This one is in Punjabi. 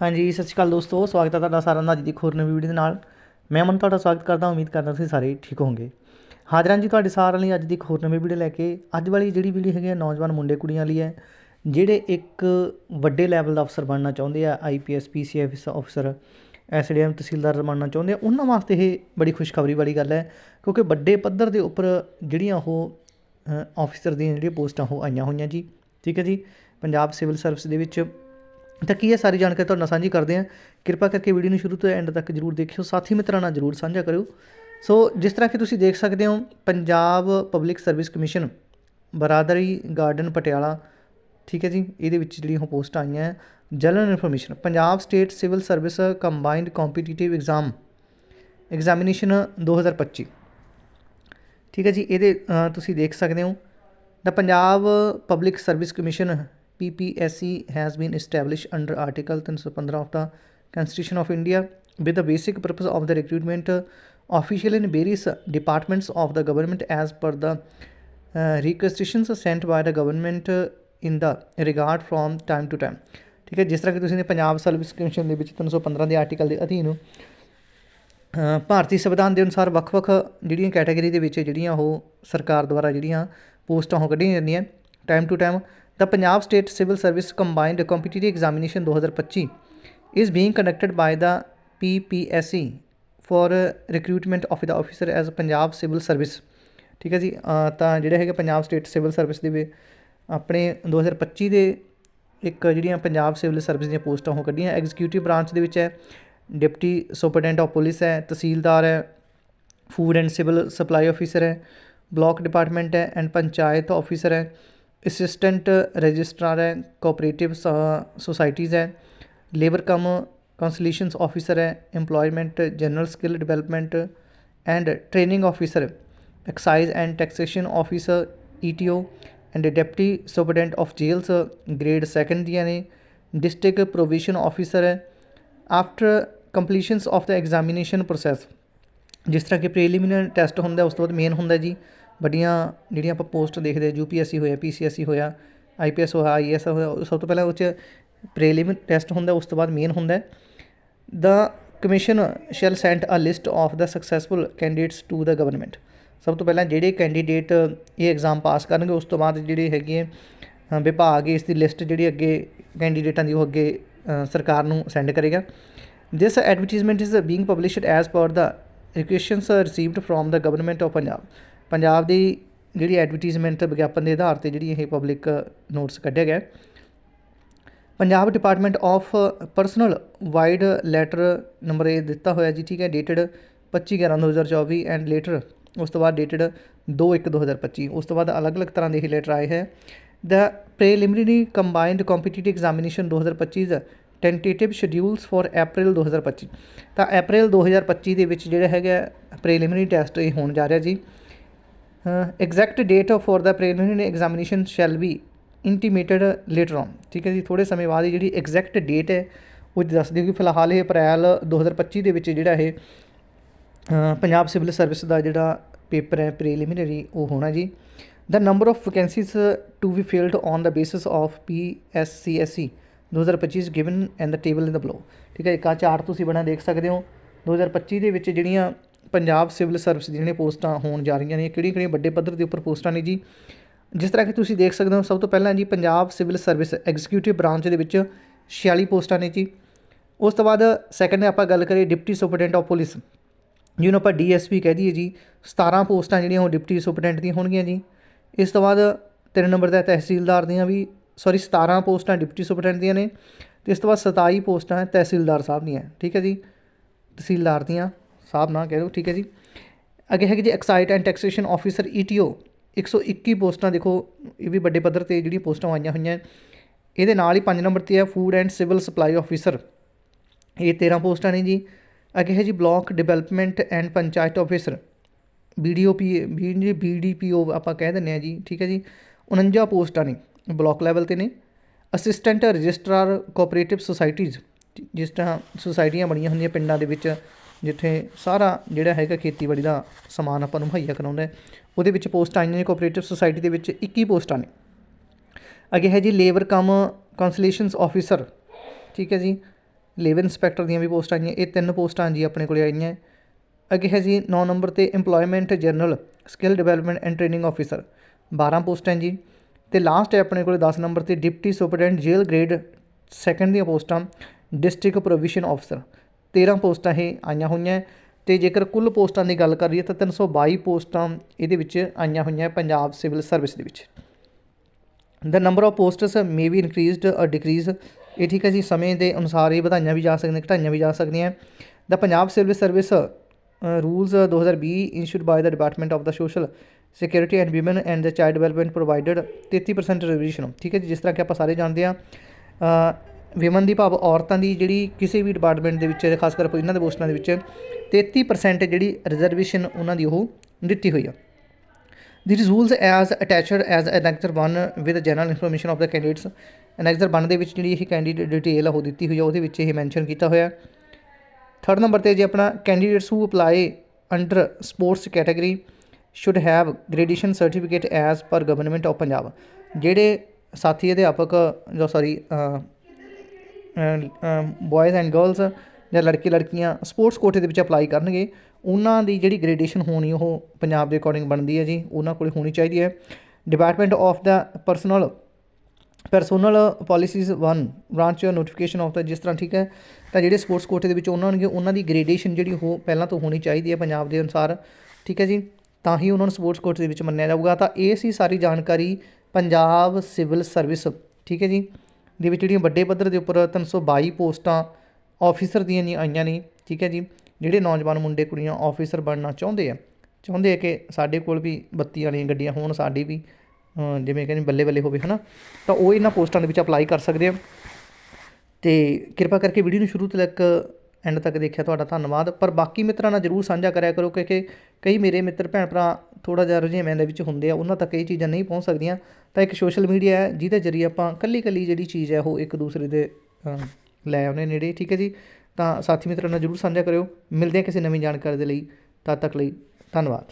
ਹਾਂਜੀ, ਸਤਿ ਸ਼੍ਰੀ ਅਕਾਲ ਦੋਸਤੋ, ਸਵਾਗਤ ਹੈ ਤੁਹਾਡਾ ਸਾਰਿਆਂ ਦਾ ਅੱਜ ਦੀ ਖੋਰ ਨਵੀਂ ਵੀਡੀਓ ਦੇ ਨਾਲ। ਮੈਂ ਮਨ ਤੁਹਾਡਾ ਸਵਾਗਤ ਕਰਦਾ, ਉਮੀਦ ਕਰਦਾ ਤੁਸੀਂ ਸਾਰੇ ਠੀਕ ਹੋਵੋਗੇ। ਹਾਜ਼ਰਾਂ ਜੀ ਤੁਹਾਡੇ ਸਾਰਿਆਂ ਲਈ ਅੱਜ ਦੀ ਖੋਰ ਨਵੀਂ ਵੀਡੀਓ ਲੈ ਕੇ। ਅੱਜ ਵਾਲੀ ਜਿਹੜੀ ਵੀਡੀਓ ਹੈਗੀ ਹੈ, ਨੌਜਵਾਨ ਮੁੰਡੇ ਕੁੜੀਆਂ ਲਈ ਹੈ, ਜਿਹੜੇ ਇੱਕ ਵੱਡੇ ਲੈਵਲ ਦਾ ਅਫਸਰ ਬਣਨਾ ਚਾਹੁੰਦੇ ਆ ਆਈਪੀਐਸ ਪੀਸੀਐਫ ਅਫਸਰ ਐਸਡੀਐਮ ਤਹਿਸੀਲਦਾਰ ਬਣਨਾ ਚਾਹੁੰਦੇ ਆ, ਉਹਨਾਂ ਵਾਸਤੇ ਇਹ ਬੜੀ ਖੁਸ਼ਖਬਰੀ ਵਾਲੀ ਗੱਲ ਹੈ, ਕਿਉਂਕਿ ਵੱਡੇ ਪੱਧਰ ਦੇ ਉੱਪਰ ਜਿਹੜੀਆਂ ਉਹ ਆਫੀਸਰ ਦੀਆਂ ਜਿਹੜੀਆਂ ਪੋਸਟਾਂ ਉਹ ਆਈਆਂ ਹੋਈਆਂ ਜੀ। ਠੀਕ ਹੈ ਜੀ? ਪੰਜਾਬ ਸਿਵਲ ਸਰਵਿਸ ਦੇ ਵਿੱਚ ਤਾਂ ਕੀ ਹੈ ਸਾਰੀ ਜਾਣਕਾਰੀ ਤੁਹਾਡੇ ਨਾਲ ਸਾਂਝੀ ਕਰਦੇ ਹਾਂ। ਕਿਰਪਾ ਕਰਕੇ ਵੀਡੀਓ ਨੂੰ ਸ਼ੁਰੂ ਤੋਂ ਐਂਡ ਤੱਕ ਜਰੂਰ ਦੇਖਿਓ। ਸਾਥੀ ਮਿੱਤਰਾਂ ਨਾਲ ਜਰੂਰ ਸਾਂਝਾ ਕਰਿਓ। ਸੋ ਜਿਸ ਤਰ੍ਹਾਂ ਕਿ ਤੁਸੀਂ ਦੇਖ ਸਕਦੇ ਹੋ, Punjab Public Service Commission Baradari Garden Patiala, ਠੀਕ ਹੈ ਜੀ, ਇਹਦੇ ਵਿੱਚ ਜਿਹੜੀਆਂ ਉਹ ਪੋਸਟ ਆਈਆਂ general information Punjab State Civil Service Combined Competitive exam examination 2025 ਠੀਕ ਹੈ ਜੀ, ਇਹਦੇ ਤੁਸੀਂ ਦੇਖ ਸਕਦੇ ਹੋ। The Punjab Public Service Commission PPSC has been established under Article 315 of the Constitution of India with the basic purpose of the recruitment uh, official in various uh, departments of the government as per the uh, requisitions sent by the government uh, in the regard from time to time ਠੀਕ ਹੈ ਜਿਸ ਤਰ੍ਹਾਂ ਕਿ ਤੁਸੀਂ ਨੇ ਪੰਜਾਬ ਸਰਵਿਸ ਕਮਿਸ਼ਨ ਦੇ ਵਿੱਚ 315 ਦੇ ਆਰਟੀਕਲ ਦੇ ਅਧੀਨ ਅ, ਭਾਰਤੀ ਸੰਵਿਧਾਨ ਦੇ ਅਨੁਸਾਰ ਵੱਖ-ਵੱਖ ਜਿਹੜੀਆਂ ਕੈਟਾਗਰੀ ਦੇ ਵਿੱਚ ਜਿਹੜੀਆਂ ਉਹ ਸਰਕਾਰ ਦੁਆਰਾ ਜਿਹੜੀਆਂ ਪੋਸਟਾਂ ਉਹ ਕੱਢੀਆਂ ਜਾਂਦੀਆਂ time to time the Punjab State Civil Service Combined Competitive Examination 2025 is being conducted by the PPSC for uh, recruitment of the officer as Punjab Civil Service ਠੀਕ ਹੈ ਜੀ ਤਾਂ ਜਿਹੜੇ ਹੈਗੇ ਪੰਜਾਬ ਸਟੇਟ ਸਿਵਲ ਸਰਵਿਸ ਦੇ ਵਿੱਚ ਆਪਣੇ 2025 ਦੇ ਇੱਕ ਜਿਹੜੀਆਂ ਪੰਜਾਬ ਸਿਵਲ ਸਰਵਿਸ ਦੀਆਂ ਪੋਸਟਾਂ ਉਹ ਕੱਢੀਆਂ। ਐਗਜ਼ੀਕਿਊਟਿਵ ਬ੍ਰਾਂਚ ਦੇ ਵਿੱਚ ਹੈ ਡਿਪਟੀ ਸੁਪਰਡੈਂਟ ਆਫ ਪੁਲਿਸ ਹੈ ਤਹਿਸੀਲਦਾਰ ਹੈ food and civil supply officer ਹੈ ਬਲਾਕ ਡਿਪਾਰਟਮੈਂਟ ਹੈ ਐਂਡ ਪੰਚਾਇਤ ਆਫੀਸਰ ਹੈ। ਅਸਿਸਟੈਂਟ ਰਜਿਸਟਰਾਰ ਹੈ ਕੋਆਪਰੇਟਿਵ ਸੁਸਾਇਟੀਜ਼ ਹੈ ਲੇਬਰ ਕਮ ਕੰਸਲੀਸ਼ਨਸ ਆਫੀਸਰ ਹੈ EMPLOYMENT general skill development and training officer excise and taxation officer ETO and deputy superintendent of jails grade second ਦੀਆਂ ਨੇ ਡਿਸਟ੍ਰਿਕਟ ਪ੍ਰੋਵੀਜ਼ਨ ਆਫੀਸਰ ਹੈ after completions of the examination process ਜਿਸ ਤਰ੍ਹਾਂ ਕਿ ਪ੍ਰੀਲਿਮਿਨਰੀ ਟੈਸਟ ਹੁੰਦਾ ਉਸ ਤੋਂ ਬਾਅਦ ਮੇਨ ਹੁੰਦਾ ਜੀ ਵੱਡੀਆਂ ਜਿਹੜੀਆਂ ਆਪਾਂ ਪੋਸਟ ਦੇਖਦੇ ਹਾਂ ਸੀ ਹੋਇਆ ਪੀ ਸੀ ਐੱਸ ਸੀ ਹੋਇਆ ਆਈ ਪੀ ਆਈਪੀਐਸ ਹੋਇਆ ਆਈ ਆਈਐਸ ਹੋਇਆ ਸਭ ਤੋਂ ਪਹਿਲਾਂ ਉਹ 'ਚ ਪ੍ਰੀਲਿਮਿਨਰੀ ਟੈਸਟ ਹੁੰਦਾ ਉਸ ਤੋਂ ਬਾਅਦ ਮੇਨ ਹੁੰਦਾ the commission shall send a list of the successful candidates to the government ਸਭ ਤੋਂ ਪਹਿਲਾਂ ਜਿਹੜੇ ਕੈਂਡੀਡੇਟ ਇਹ ਐਗਜ਼ਾਮ ਪਾਸ ਕਰਨਗੇ ਉਸ ਤੋਂ ਬਾਅਦ ਜਿਹੜੇ ਹੈਗੇ ਆ, ਵਿਭਾਗ ਇਸ ਦੀ ਲਿਸਟ ਜਿਹੜੀ ਅੱਗੇ ਕੈਂਡੀਡੇਟਾਂ ਦੀ ਉਹ ਅੱਗੇ ਸਰਕਾਰ ਨੂੰ ਸੈਂਡ ਕਰੇਗਾ। This advertisement is being published as per the requisitions received from the government of Punjab Punjab ਦੀ ਜਿਹੜੀ ਐਡਵਰਟਾਈਜ਼ਮੈਂਟ ਵਿਗਿਆਪਨ ਦੇ ਆਧਾਰ ਤੇ ਜਿਹੜੀ ਇਹ ਪਬਲਿਕ ਨੋਟਿਸ ਕੱਢਿਆ ਗਿਆ Punjab department of personnel vide letter number ਇਹ ਦਿੱਤਾ ਹੋਇਆ ਜੀ, ਠੀਕ ਹੈ ਡੇਟਡ 25/11/2024 ਐਂਡ ਲੈਟਰ ਉਸ ਤੋਂ ਬਾਅਦ ਡੇਟਡ 2/1/2025 ਉਸ ਤੋਂ ਬਾਅਦ ਅਲੱਗ-ਅਲੱਗ ਤਰ੍ਹਾਂ ਦੇ ਇਹ ਲੈਟਰ ਆਏ ਹੈ। The preliminary combined competitive examination 2025 ਦਾ ਟੈਂਟੇਟਿਵ ਸ਼ਡਿਊਲਸ ਫॉर ਅਪ੍ਰੈਲ 2025 ਤਾਂ ਅਪ੍ਰੈਲ 2025 ਦੇ ਵਿੱਚ ਜਿਹੜਾ ਹੈਗਾ ਪ੍ਰੀਲਿਮਿਨਰੀ ਟੈਸਟ ਇਹ ਹੋਣ ਜਾ ਰਿਹਾ ਜੀ। Exact date for the preliminary examination shall be intimated later on ਠੀਕ ਹੈ ਜੀ ਥੋੜੇ ਸਮੇਂ ਬਾਅਦ ਹੀ ਜਿਹੜੀ ਐਗਜ਼ੈਕਟ ਡੇਟ ਹੈ, ਉਹ ਦੱਸ ਦਿਓ ਕਿ ਫਿਲਹਾਲ ਇਹ ਅਪ੍ਰੈਲ 2025 ਦੇ ਵਿੱਚ ਜਿਹੜਾ ਇਹ ਪੰਜਾਬ ਸਿਵਲ ਸਰਵਿਸ ਦਾ ਜਿਹੜਾ ਪੇਪਰ ਹੈ ਪ੍ਰੀਲਿਮਿਨਰੀ ਉਹ ਹੋਣਾ ਜੀ। The number of vacancies to be filled on the basis of P S C S C 2025 is given and the table in below ਠੀਕ ਹੈ, ਇੱਕ ਆ ਚਾਰਟ ਤੁਸੀਂ ਬਣਾ ਦੇਖ ਸਕਦੇ ਹੋ। 2025 ਦੇ ਵਿੱਚ ਜਿਹੜੀਆਂ ਪੰਜਾਬ ਸਿਵਲ ਸਰਵਿਸ ਦੀਆਂ ਜਿਹੜੀਆਂ ਪੋਸਟਾਂ ਹੋਣ ਜਾ ਰਹੀਆਂ ਨੇ, ਕਿਹੜੀਆਂ ਕਿਹੜੀਆਂ ਵੱਡੇ ਪੱਧਰ ਦੇ ਉੱਪਰ ਪੋਸਟਾਂ ਨੇ ਜੀ? ਜਿਸ ਤਰ੍ਹਾਂ ਕਿ ਤੁਸੀਂ ਦੇਖ ਸਕਦੇ ਹੋ, ਸਭ ਤੋਂ ਪਹਿਲਾਂ ਜੀ Punjab civil service executive branch ਦੇ ਵਿੱਚ 46 ਪੋਸਟਾਂ ਨੇ ਜੀ। ਉਸ ਤੋਂ ਬਾਅਦ ਸੈਕੰਡ ਆਪਾਂ ਗੱਲ ਕਰੀਏ ਡਿਪਟੀ ਸੁਪਰਡੈਂਟ ਆਫ ਪੁਲਿਸ। ਜਿਹਨੂੰ ਆਪਾਂ ਡੀਐਸਪੀ ਕਹਿ ਦਈਏ ਜੀ 17 ਪੋਸਟਾਂ ਜਿਹੜੀਆਂ ਉਹ ਡਿਪਟੀ ਸੁਪਰਡੈਂਟ ਦੀਆਂ ਹੋਣਗੀਆਂ ਜੀ। ਇਸ ਤੋਂ ਬਾਅਦ ਤਿੰਨ ਨੰਬਰ ਦਾ ਤਹਿਸੀਲਦਾਰ ਦੀਆਂ ਵੀ ਸੌਰੀ 17 ਪੋਸਟਾਂ ਡਿਪਟੀ ਸੁਪਰਡੈਂਟ ਦੀਆਂ ਨੇ ਤੇ ਇਸ ਤੋਂ ਬਾਅਦ 27 ਪੋਸਟਾਂ ਤਹਿਸੀਲਦਾਰ ਸਾਹਿਬ ਦੀਆਂ, ਠੀਕ ਹੈ ਜੀ? ਤਹਿਸੀਲਦਾਰ ਦੀਆਂ। ਸਾਹਿਬ ਨਾ ਕਹਿ ਦਿਓ, ਠੀਕ ਹੈ ਜੀ। ਅੱਗੇ ਹੈਗੇ ਜੀ excise and taxation officer ETO 121 ਪੋਸਟਾਂ, ਦੇਖੋ, ਇਹ ਵੀ ਵੱਡੇ ਪੱਧਰ ਤੇ ਜਿਹੜੀਆਂ ਪੋਸਟਾਂ ਆਈਆਂ ਹੋਈਆਂ। ਇਹਦੇ ਨਾਲ ਹੀ 5 ਨੰਬਰ ਤੇ ਹੈ food and civil supply officer ਇਹ 13 ਪੋਸਟਾਂ ਨੇ ਜੀ। ਅੱਗੇ ਹੈ ਜੀ block development and panchayat officer BDOP B BDPO ਆਪਾਂ ਕਹਿ ਦਿੰਦੇ ਆ ਜੀ, ਠੀਕ ਹੈ ਜੀ। 49 ਪੋਸਟਾਂ ਨੇ ਬਲਾਕ ਲੈਵਲ ਤੇ ਨੇ। ਅਸਿਸਟੈਂਟ ਰਜਿਸਟਰਾਰ ਕੋਆਪਰੇਟਿਵ ਸੁਸਾਇਟੀਜ਼ ਜਿਸ ਤਰ੍ਹਾਂ ਸੁਸਾਇਟੀਆਂ ਬਣੀਆਂ ਹੁੰਦੀਆਂ ਪਿੰਡਾਂ ਦੇ ਵਿੱਚ। ਜਿੱਥੇ ਸਾਰਾ ਜਿਹੜਾ ਹੈਗਾ ਖੇਤੀਬਾੜੀ ਦਾ ਸਮਾਨ ਆਪਾਂ ਨੂੰ ਮੁਹੱਈਆ ਕਰਾਉਂਦਾ ਉਹਦੇ ਵਿੱਚ ਪੋਸਟਾਂ ਆਈਆਂ ਨੇ ਕੋਆਪਰੇਟਿਵ ਸੁਸਾਇਟੀ ਦੇ ਵਿੱਚ 21 ਪੋਸਟਾਂ ਨੇ। ਅੱਗੇ ਹੈ ਜੀ ਲੇਬਰ ਕਮ ਕੰਸਲੇਸ਼ਨਸ ਆਫੀਸਰ ਠੀਕ ਹੈ ਜੀ। ਲੇਬਰ ਇੰਸਪੈਕਟਰ ਦੀਆਂ ਵੀ ਪੋਸਟਾਂ ਆਈਆਂ, ਇਹ ਤਿੰਨ ਪੋਸਟਾਂ ਜੀ ਆਪਣੇ ਕੋਲੇ ਆਈਆਂ। ਅੱਗੇ ਹੈ ਜੀ 9 ਨੰਬਰ ਤੇ EMPLOYMENT general skill development and training officer 12 ਪੋਸਟਾਂ ਜੀ। ਤੇ ਲਾਸਟ ਹੈ ਆਪਣੇ ਕੋਲੇ 10 ਨੰਬਰ ਤੇ, ਡਿਪਟੀ ਸੁਪਰਡੈਂਟ ਜੇਲ੍ਹ ਗ੍ਰੇਡ ਸੈਕੰਡ ਦੀਆਂ ਪੋਸਟਾਂ ਡਿਸਟ੍ਰਿਕਟ ਪ੍ਰੋਵੀਸ਼ਨ ਆਫੀਸਰ 13 ਪੋਸਟਾਂ ਇਹ ਆਈਆਂ ਹੋਈਆਂ ਤੇ ਜੇਕਰ ਕੁੱਲ ਪੋਸਟਾਂ ਦੀ ਗੱਲ ਕਰੀਏ ਤਾਂ 322 ਪੋਸਟਾਂ ਇਹਦੇ ਵਿੱਚ ਆਈਆਂ ਹੋਈਆਂ ਪੰਜਾਬ ਸਿਵਲ ਸਰਵਿਸ ਦੇ ਵਿੱਚ। The number of posts may be increased or decreased ਇਹ ਠੀਕ ਹੈ ਜੀ, ਸਮੇਂ ਦੇ ਅਨੁਸਾਰ ਇਹ ਵਧਾਈਆਂ ਵੀ ਜਾ ਸਕਦੀਆਂ, ਘਟਾਈਆਂ ਵੀ ਜਾ ਸਕਦੀਆਂ the Punjab civil service rules 2020 issued by the department of the social security and women and the child development provided 33% reservation ਠੀਕ ਹੈ ਜੀ, ਜਿਸ ਤਰ੍ਹਾਂ ਕਿ ਆਪਾਂ ਸਾਰੇ ਜਾਣਦੇ ਆ ਵਿਮਨ ਦੀ ਭਾਵ ਔਰਤਾਂ ਦੀ ਜਿਹੜੀ ਕਿਸੇ ਵੀ ਡਿਪਾਰਟਮੈਂਟ ਦੇ ਵਿੱਚ, ਖਾਸ ਕਰ ਇਹਨਾਂ ਦੇ ਪੋਸਟਾਂ ਦੇ ਵਿੱਚ 33% ਜਿਹੜੀ ਰਿਜ਼ਰਵੇਸ਼ਨ ਉਹਨਾਂ ਦੀ ਉਹ ਦਿੱਤੀ ਹੋਈ ਆ। These rules as attached as annexure 1 with general information of the candidates annexure 1 ਦੇ ਵਿੱਚ ਜਿਹੜੀ ਇਹ ਕੈਂਡੀਡੇਟ ਡਿਟੇਲ ਆ, ਉਹ ਦਿੱਤੀ ਹੋਈ ਆ, ਉਹਦੇ ਵਿੱਚ ਇਹ ਮੈਂਸ਼ਨ ਕੀਤਾ ਹੋਇਆ ਥਰਡ ਨੰਬਰ ਤੇ ਜੇ ਆਪਣਾ candidates who apply under sports category should have graduation certificate as per government of Punjab ਜਿਹੜੇ ਸਾਥੀ ਅਧਿਆਪਕ, ਜੋ ਸੌਰੀ ਬॉयਜ਼ ਐਂਡ ਗਰਲਸ ਜਾਂ ਲੜਕੇ ਲੜਕੀਆਂ ਸਪੋਰਟਸ ਕੋਟੇ ਦੇ ਵਿੱਚ ਅਪਲਾਈ ਕਰਨਗੇ, ਉਹਨਾਂ ਦੀ ਜਿਹੜੀ ਗ੍ਰੇਡੇਸ਼ਨ ਹੋਣੀ ਉਹ ਪੰਜਾਬ ਦੇ ਅਕੋਰਡਿੰਗ ਬਣਦੀ ਹੈ ਜੀ, ਉਹਨਾਂ ਕੋਲ ਹੋਣੀ ਚਾਹੀਦੀ ਹੈ। Department of the personal personnel policies 1 branch notification of the ਜਿਸ ਤਰ੍ਹਾਂ ਠੀਕ ਹੈ, ਤਾਂ ਜਿਹੜੇ ਸਪੋਰਟਸ ਕੋਟੇ ਦੇ ਵਿੱਚ ਉਹਨਾਂ ਹੋਣਗੇ ਉਹਨਾਂ ਦੀ ਗ੍ਰੈਜੂਏਸ਼ਨ ਜਿਹੜੀ ਉਹ ਪਹਿਲਾਂ ਤੋਂ ਹੋਣੀ ਚਾਹੀਦੀ ਹੈ ਪੰਜਾਬ ਦੇ ਅਨੁਸਾਰ, ਠੀਕ ਹੈ ਜੀ? ਤਾਂ ਹੀ ਉਹਨਾਂ ਨੂੰ ਸਪੋਰਟਸ ਕੋਟੇ ਦੇ ਵਿੱਚ ਮੰਨਿਆ ਜਾਊਗਾ। ਤਾਂ ਇਹ ਸੀ ਸਾਰੀ ਜਾਣਕਾਰੀ ਪੰਜਾਬ ਸਿਵਲ ਸਰਵਿਸ ਠੀਕ ਹੈ ਜੀ? ਦੇ ਵਿੱਚ ਜਿਹੜੀਆਂ ਵੱਡੇ ਪੱਧਰ ਦੇ ਉੱਪਰ 322 ਪੋਸਟਾਂ ਆਫੀਸਰ ਦੀਆਂ ਨਹੀਂ ਆਈਆਂ ਨੇ, ਠੀਕ ਹੈ ਜੀ? ਜਿਹੜੇ ਨੌਜਵਾਨ ਮੁੰਡੇ ਕੁੜੀਆਂ ਆਫੀਸਰ ਬਣਨਾ ਚਾਹੁੰਦੇ ਆ ਚਾਹੁੰਦੇ ਆ ਕਿ ਸਾਡੇ ਕੋਲ ਵੀ ਬੱਤੀ ਵਾਲੀਆਂ ਗੱਡੀਆਂ ਹੋਣ, ਸਾਡੀ ਵੀ ਜਿਵੇਂ ਕਹਿੰਦੇ ਬੱਲੇ ਬੱਲੇ ਹੋਵੇ, ਹਨਾ? ਤਾਂ ਉਹ ਇਹਨਾਂ ਪੋਸਟਾਂ ਦੇ ਵਿੱਚ ਅਪਲਾਈ ਕਰ ਸਕਦੇ ਆ। ਤੇ ਕਿਰਪਾ ਕਰਕੇ ਵੀਡੀਓ ਨੂੰ ਸ਼ੁਰੂ ਤੋਂ ਲੈ ਐਂਡ ਤੱਕ ਦੇਖਿਆ ਤੁਹਾਡਾ ਧੰਨਵਾਦ। ਪਰ ਬਾਕੀ ਮਿੱਤਰਾਂ ਨਾਲ ਜਰੂਰ ਸਾਂਝਾ ਕਰਿਆ ਕਰੋ ਕਿਉਂਕਿ ਕਈ ਮੇਰੇ ਮਿੱਤਰ ਭੈਣ ਭਰਾ ਥੋੜਾ ਜਿਹਾ ਰੁਝੇਵਿਆਂ ਦੇ ਵਿੱਚ ਹੁੰਦੇ ਆ ਉਹਨਾਂ ਤੱਕ ਇਹ ਚੀਜ਼ਾਂ ਨਹੀਂ ਪਹੁੰਚ ਸਕਦੀਆਂ। ਤਾਂ ਇੱਕ ਸੋਸ਼ਲ ਮੀਡੀਆ ਹੈ ਜਿਹਦੇ ਜ਼ਰੀਏ ਆਪਾਂ ਕੱਲੀ ਕੱਲੀ ਜਿਹੜੀ ਚੀਜ਼ ਹੈ ਉਹ ਇੱਕ ਦੂਸਰੇ ਦੇ ਅ, ਲੈ ਆਉਣੇ ਨੇੜੇ ਠੀਕ ਹੈ ਜੀ? ਤਾਂ ਸਾਥੀ ਮਿੱਤਰਾਂ ਨਾਲ ਜਰੂਰ ਸਾਂਝਾ ਕਰਿਓ। ਮਿਲਦੇ ਹਾਂ ਕਿਸੇ ਨਵੀਂ ਜਾਣਕਾਰੀ ਦੇ ਲਈ। ਤਦ ਤੱਕ ਲਈ ਧੰਨਵਾਦ।